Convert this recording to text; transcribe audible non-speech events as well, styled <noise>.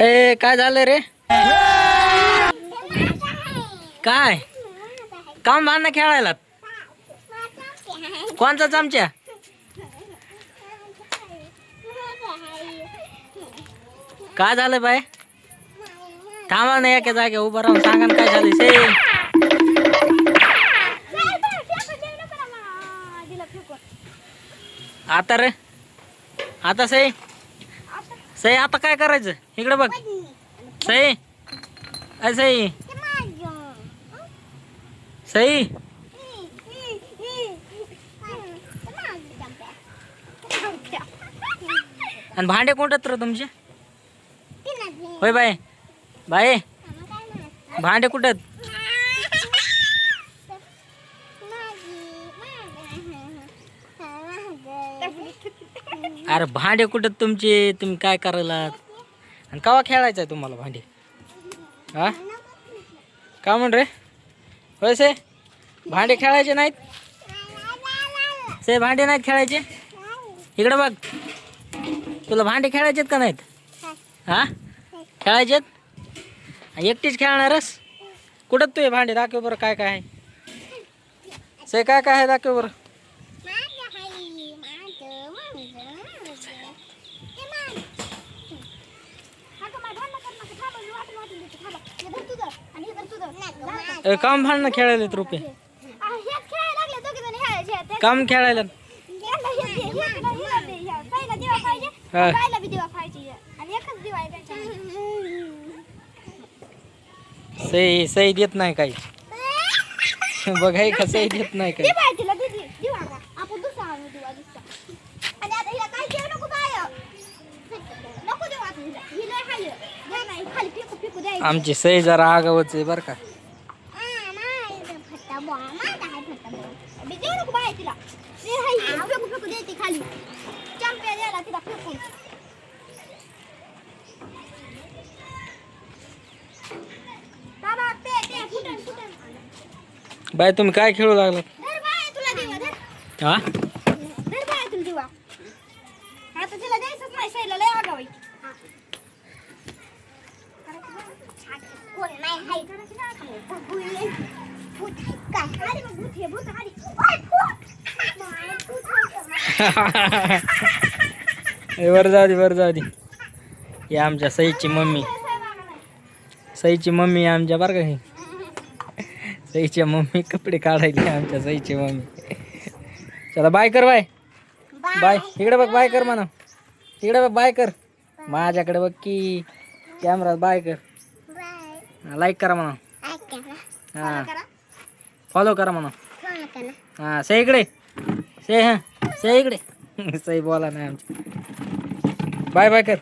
ए काय झालं रे? काय? काम भांडणं खेळायला कोणचा चमच्या काय झालं बाय थांबा ना एका जागे उभं राहून सांगा ना काय झालं से आता रे. आता सई सई आता काय करायचं? इकडे बघ. सई. अय सई. सई. आणि भांडे कोणतात रे तुमचे? होय बाय बाय भांडे कुठं अरे भांडे कुठं तुमचे? तुम्ही काय करायला आणि कवा खेळायचं आहे तुम्हाला भांडे? हा? का म्हण रे? होय से? भांडे खेळायचे नाहीत? से भांडे नाहीत खेळायचे? इकडे बघ. तुला भांडे खेळायचेत का नाहीत? हा? खेळायचेत? एकटीच खेळणारस? कुठं तू हे भांडे दाखव बरं काय काय आहे? से काय काय आहे दाखव बरं. ए, काम भांडणं खेळायला रुपये. काम खेळायला. हा. सही सही देत नाही काही. बघाय का सही देत नाही काही. आमची सही जरा आगावच आहे बरं का खाली चॅम्पियन यायला तिला फेकून बाबा ते ते फुटन फुटन बाय तुम्ही काय खेळू लागलात धर बाय तुला दिवा धर हा धर बाय तुला दिवा आता तिला द्यायचंच नाही शैला लय आगाव आहे. कोण नाही हाय. भूत आहे काय? अरे मग भूत आहे, भूत आहे. ओय, भूत! नाही, भूत आहे. <laughs> ए, वर जाऊ दे वर जाऊ दे. ही आमच्या सईची मम्मी. सईची मम्मी आमच्या बरं का ही? सईच्या मम्मी कपडे काढायचे आमच्या सईची मम्मी. चला बाय कर बाय. बाय. इकडे बघ बाय कर म्हणा. इकडे बघ बाय कर. माझ्याकडे बघ की कॅमेरा बाय कर. लाईक करा म्हणा. हां. करा. फॉलो करा म्हणा. हां से इकडे. से हां. से इकडे. <laughs> सई बोला नाही आमची. बाय बाय कर.